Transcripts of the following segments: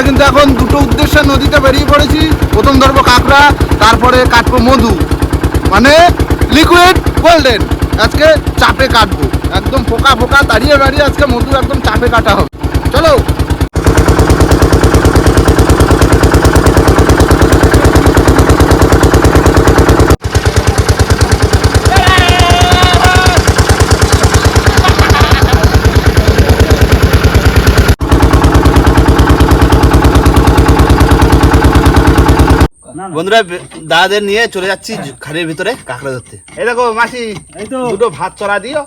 আমরা কিন্তু এখন দুটো উদ্দেশ্যে নদীতে বেরিয়ে পড়েছি। প্রথম ধরবো কাঁকড়া, তারপরে কাটবো মধু। মানে লিকুইড গোল্ডেন আজকে চাপে কাটবো। একদম ফোকা ফোকা দাঁড়িয়ে দাঁড়িয়ে আজকে মধু একদম চাপে কাটা হবে। চলো। বন্ধুরা দাদাদের নিয়ে চলে যাচ্ছি খালের ভিতরে কাঁকড়া ধরতে। এই দেখো মাসি এই তো। দুটো ভাত চড়া দিও।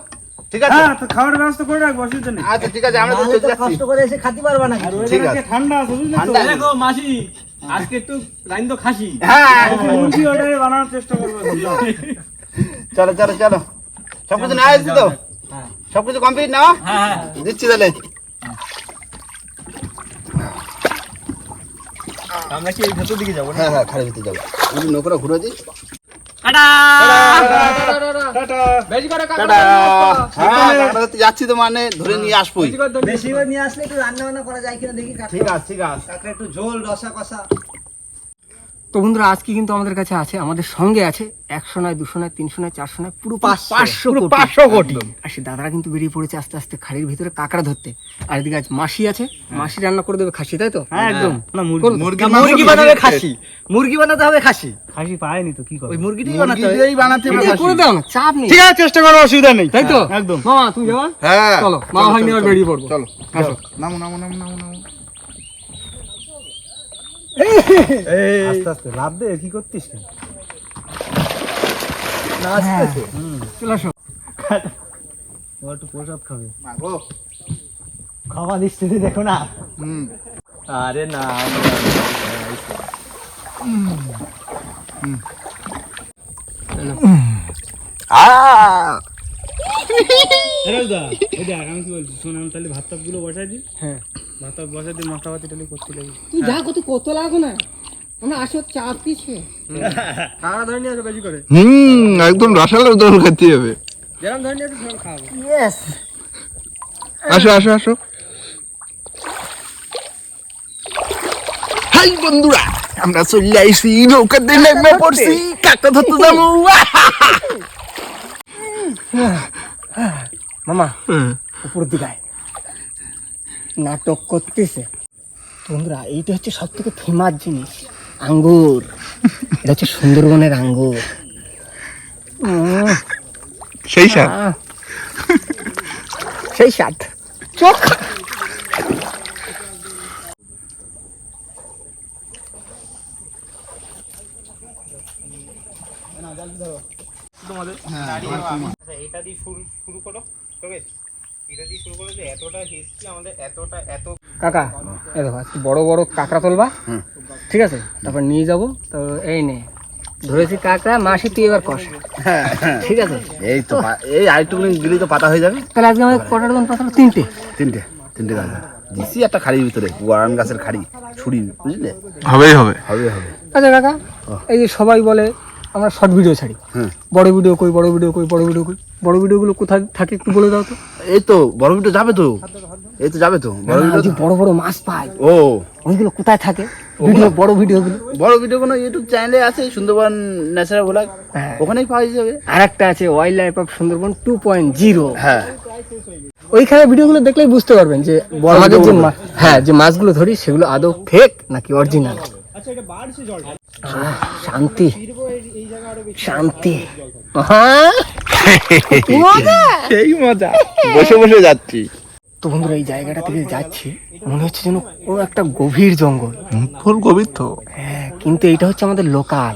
ঠিক আছে? হ্যাঁ তো খাওয়ার ব্যবস্থা করে রাখব অসুবিধা নেই। আচ্ছা ঠিক আছে আমরা তো চলে যাচ্ছি। কষ্ট করে এসে খাতে পারবা না ঠিক আছে। ঠান্ডা আছে বুঝলে তো। দেখো মাসি আজকে একটু লাইন তো খাসি। হ্যাঁ। মুরগি ওটাই বানানোর চেষ্টা করব চলো চলো চলো। সবকিছু না আসছি তো? সবকিছু কমপ্লিট না হ্যাঁ। দিচ্ছি তাহলে। আমরা কি এই ভেতর দিকে যাব হ্যাঁ হ্যাঁ খালি ভিতরে যাব। আমি নৌকরা ঘুরে দিই। হ্যাঁ কাঁকড়া ধরতে যাচ্ছি তো মানে ধরে নিয়ে আসবোই। বেশি করে নিয়ে আসলে একটু রান্না বান্না করা যায় কিনা দেখি ঠিক আছে ঠিক আছে। একটু ঝোল রসা কষা। তো বন্ধুরা আজকে কিন্তু আমাদের কাছে আছে আমাদের সঙ্গে আছে একশো নয় দুশো নয় তিনশো নয় চারশো নয় পুরো পাঁচশো কোটি। পাঁচশো কোটি। আর সে দাদারা কিন্তু বেরিয়ে পড়েছে আস্তে আস্তে খাড়ির ভিতরে কাঁকড়া ধরতে। আর এদিকে আজ মাসি আছে মাসি রান্না করে দেবে খাসি তাই তো? হ্যাঁ একদম। না মুরগি মুরগি মুরগি বানাবে খাসি। মুরগি বানাতে হবে খাসি। খাসি পায়নি তো কি করব? ওই মুরগিটাই বানাতে হবে। বানাতে হবে করে দাও না চাপ নেই। ঠিক আছে চেষ্টা করো অসুবিধা নেই। তাই তো? একদম। মামা তুমি যাবা? হ্যাঁ। চলো মামা ভাই নিয়ে বেরিয়ে পড়ব। চলো আসো। নামো নামো নামো নামো নামো। আস্তে আস্তে লাভ দে কি করতিস কেন? না আসতেছে। চলে আসো। একটু প্রসাদ খাবে। খাওয়া দিচ্ছে দেখো না। আরে না আমি কি বলছি শোন আমি তাহলে ভাতগুলো বসাই দিই। হ্যাঁ। ভাত বসাই দিই মশলা পাতি টালি করতে লাগি তুই যা কত কত লাগো না? আমরা আসো চাপ দিচ্ছে কাঁকড়া ধরে নিয়ে বেশি করে। হুম একদম দোল খেতে হবে। যেরকম ধরে নিয়ে সেরকম খাওয়াবো। ইয়েস আসো আসো আসো। হাই বন্ধুরা আমরা চলে নেমে পড়ছি কাকা ধরতে যাব। মামা উপর দিকায় নাটক করতেছে। তোমরা এইটা হচ্ছে সব থেকে ফেমাস জিনিস আঙ্গুর। এটা হচ্ছে সুন্দরবনের আঙ্গুর। সেই স্বাদ? সেই স্বাদ। চোখ। আচ্ছা, এটা দিয়ে শুরু শুরু করো তবে কাকা এই দেখো আজকে বড় বড় কাঁকড়া তোলবা। ঠিক আছে? তারপর নিয়ে যাব। তো এই নে ধরেছি কাঁকড়া মাসি তুই এবার কষ। ঠিক আছে? এই তো এই আরেকটু গিলি তো পাতা হয়ে যাবে। তাহলে আজকে আমাদের কটার দোকান পাঠালো তিনটে। তিনটে তিনটে গাছ দিছি একটা খাড়ির ভিতরে ওয়ারান গাছের খাড়ি ছুরি বুঝলে? হবেই হবে। হবে হবে। আচ্ছা কাকা এই যে সবাই বলে আমরা শর্ট ভিডিও ছাড়ি। বড় ভিডিও কই বড় ভিডিও কই বড় ভিডিও কই বড় ভিডিওগুলো কোথায় থাকে একটু বলে দাও তো। এই তো বড় ভিডিও যাবে তো। এই তো যাবে তো বড় ভিডিও বড় বড় মাছ পাই ও। ওইগুলো কোথায় থাকে? ভিডিও বড় ভিডিওগুলো বড় ভিডিও কোনো ইউটিউব চ্যানেলে আছে সুন্দরবন ন্যাচারাল ব্লগ। হ্যাঁ। ওখানেই পাওয়া যাবে। আর একটা আছে wildlife of Sundarban two point zero হ্যাঁ। ওইখানে ভিডিওগুলো দেখলেই বুঝতে পারবেন যে আমাদের যে মা- হ্যাঁ যে মাছগুলো ধরি সেগুলো আদৌ ফেক নাকি অরিজিনাল শান্তি। শান্তি। হ্যাঁ? কি মজা। সেই মজা। বসে বসে যাচ্ছি। তো বন্ধুরা এই জায়গাটা থেকে যাচ্ছি। মনে হচ্ছে যেন কোনো একটা গভীর জঙ্গল। ফুল গভীর তো। হ্যাঁ কিন্তু এটা হচ্ছে আমাদের লোকাল।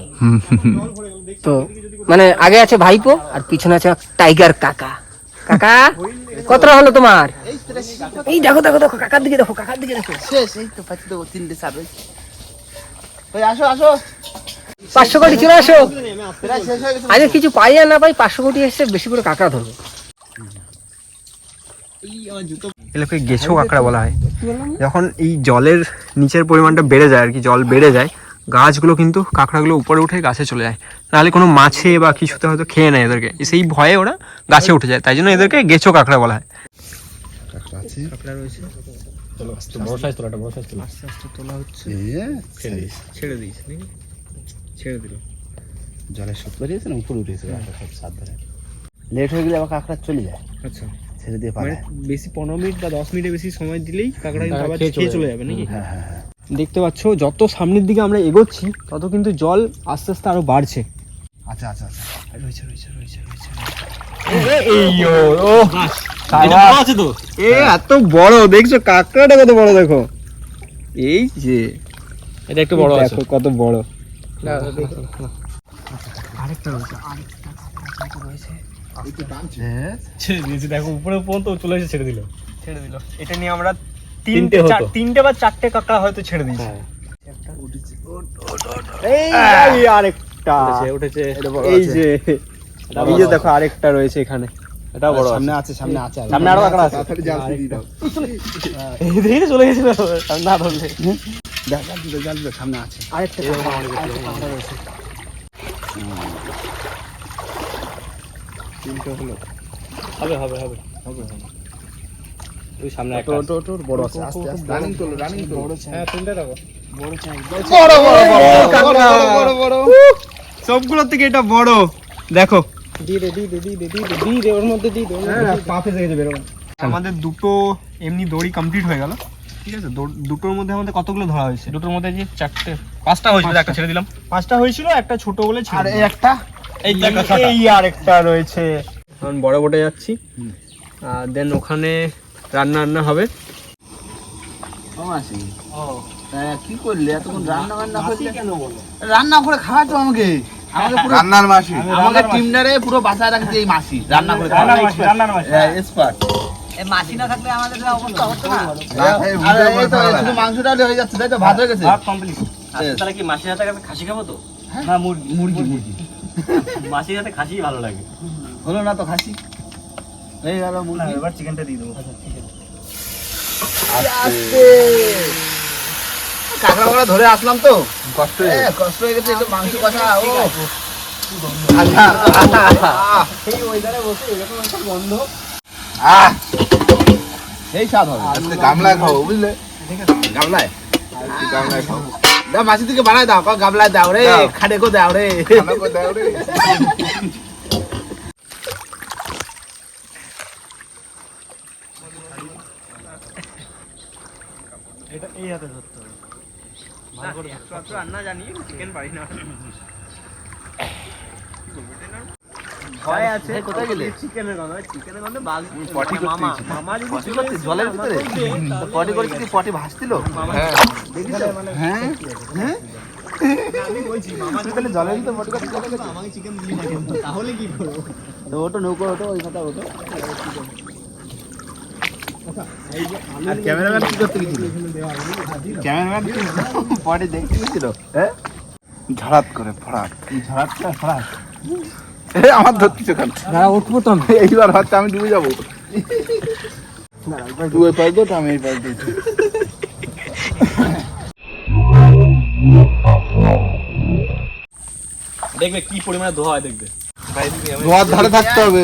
তো মানে আগে আছে ভাইপো আর পিছনে আছে টাইগার কাকা। কাকা কতটা হলো তোমার? এই দেখো দেখো দেখো কাকার দিকে দেখো কাকার দিকে দেখো। শেষ এই তো পাচ্ছি দেবো তিনটে চার আসো আসো। পাঁচশো কোটি চলে আসো। আগে কিছু পাই আর না পাই পাঁচশো কোটি এসছে বেশি করে কাঁকড়া ধরবো। এগুলোকে গেছো কাঁকড়া বলা হয়। যখন এই জলের নিচের পরিমাণটা বেড়ে যায় আর কি জল বেড়ে যায় গাছগুলো কিন্তু কাঁকড়াগুলো উপরে উঠে গাছে চলে যায়। নাহলে কোনো মাছে বা কিছুতে হয়তো খেয়ে নেয় এদেরকে। সেই ভয়ে ওরা গাছে উঠে যায়। তাই জন্য এদেরকে গেছো কাঁকড়া বলা হয়। চলো বড় সাইজ তোলাটা বড় সাইজ তোলা আস্তে আস্তে তোলা হচ্ছে ছেড়ে দিস ছেড়ে দিস ছেড়ে দিল জলের সুত বেরিয়েছে না উপরে উঠেছে সব সাত লেট হয়ে গেলে আবার কাঁকড়া চলে যায় আচ্ছা ছেড়ে দিয়ে মানে পারে বেশি পনেরো মিনিট বা দশ মিনিটের বেশি সময় দিলেই কাঁকড়া কিন্তু আবার খেয়ে খেয়ে চলে যাবে নাকি হ্যাঁ হ্যাঁ হ্যাঁ দেখতে পাচ্ছ যত সামনের দিকে আমরা এগোচ্ছি তত কিন্তু জল আস্তে আস্তে আরও বাড়ছে আচ্ছা আচ্ছা আচ্ছা রয়েছে রয়েছে রয়েছে রয়েছে আছে তো? এ এত বড় দেখছ কাঁকড়াটা কত বড় দেখো। এই যে এটা একটু বড় দেখো কত বড়। ছেড়ে দিয়েছি দেখো উপরে পর্যন্ত চলে এসে ছেড়ে দিল। ছেড়ে দিল। এটা নিয়ে আমরা তিনটে তিনটে চার- তিনটে বা চারটে কাঁকড়া হয়তো ছেড়ে দিয়েছি। এই এই আরেকটা। উঠেছে উঠেছে। এই যে এই যে দেখো আরেকটা রয়েছে এখানে। এটাও বড় সামনে আছে সামনে আছে সামনে আরও কাঁকড়া আছে। তাড়াতাড়ি জাল দিয়ে দাও দেখে চলে গেছিল না ধরলে জাল জাল দিয়ে দাও, জাল দিয়ে দাও, সামনে আছে আরেকটা কাঁকড়া, আরেকটা কাঁকড়া রয়েছে হবে হবে হবে হবে ওই সামনে একটা ওটো ওটো ওটো বড় আছে আস্তে আস্তে রানিং তোলো রানিং তোলো বড় হ্যাঁ তিনটে দেখো বড় বড় বড় বড় বড় সবগুলোর থেকে এটা বড় দেখো দিয়ে দে দিয়ে দে দিয়ে দে দিয়ে দে ওর মধ্যে দিয়ে দে ওর মধ্যে দিয়ে দে। পা ফেসে গেছে বেরোবে আমাদের দুটো এমনি দড়ি কমপ্লিট হয়ে গেল ঠিক আছে? দুটোর মধ্যে আমাদের কতগুলো ধরা হয়েছে? দুটোর মধ্যে যে চারটে পাঁচটা হয়েছিল একটা ছেড়ে দিলাম। পাঁচটা হয়েছিল একটা ছোট বলে আর এই একটা? এই তো একটা রয়েছে। এখন বড় বোটে যাচ্ছি। আর দেন ওখানে রান্না রান্না হবে। কি করলে? এতক্ষণ রান্না বান্না করলে? রান্না করে খাওয়াতো আমাকে। রান্নার মাসি। আমাকে টিমটারে পুরো বাঁচায় রাখছে এই মাসি রান্না করে রান্নার মাসি, এক্সপার্ট। মাসি না থাকলে আমাদের অবস্থা হতো না শুধু মাংসটা হয়ে যাচ্ছে তাই তো ভাত হয়ে গেছে। ভাত কমপ্লিট তাহলে কি মাসির হাতে কাছে খাসি খাব তো? না মুরগি মুরগি মুরগি। মাসির হাতে খাসি ভালো লাগে। হলো না তো খাসি। এই গেল মুরগি। এবার চিকেনটা দিয়ে দেবো। কাঁকড়া মাকড়া ধরে আসলাম তো। কষ্ট কষ্ট হয়ে গেছে একটু মাংস কষা ও। সেই ওয়েদারে বসে এরকম একটা গন্ধ। আহ এই স্বাদ হবে। আজকে গামলায় খাব বুঝলে? গামলায়? গামলায় খাব। দাও থেকে দাও কও গামলায় দাও রে খাটে কো দাও রে। দাও রে। এটা এই হাতে ধরতে রান্না জানি চিকেন পারি না। ভয় আছে। কোথায় গেলে? চিকেনের গন্ধ চিকেনের গন্ধে বাঘ পটি মামা মামা যদি পটি চলে করতে এসেছে, জলের মামা ভিতরে? পটি করেছে কি পটি ভাসছিল? হ্যাঁ। হ্যাঁ। হ্যাঁ। তুই তাহলে কি করব? তো ওটো নৌকো ওটো ওই কথা ওটো। আর ক্যামেরাম্যান কি করতে গেছিল? ক্যামেরাম্যান কি পরে দেখতে গেছিল হ্যাঁ? ঝড়াত করে ফড়াত ঝড়াত করে ফড়াত আমার ধরতেছে কেন দাঁড়া উঠবো তো আমি। এইবার হচ্ছে আমি ডুবে যাব। তুই ওই পাশ দোট আমি এই পাশ দিই দেখবে কি পরিমাণে ধোয়া হয় দেখবে। ধোয়ার ধারে থাকতে হবে।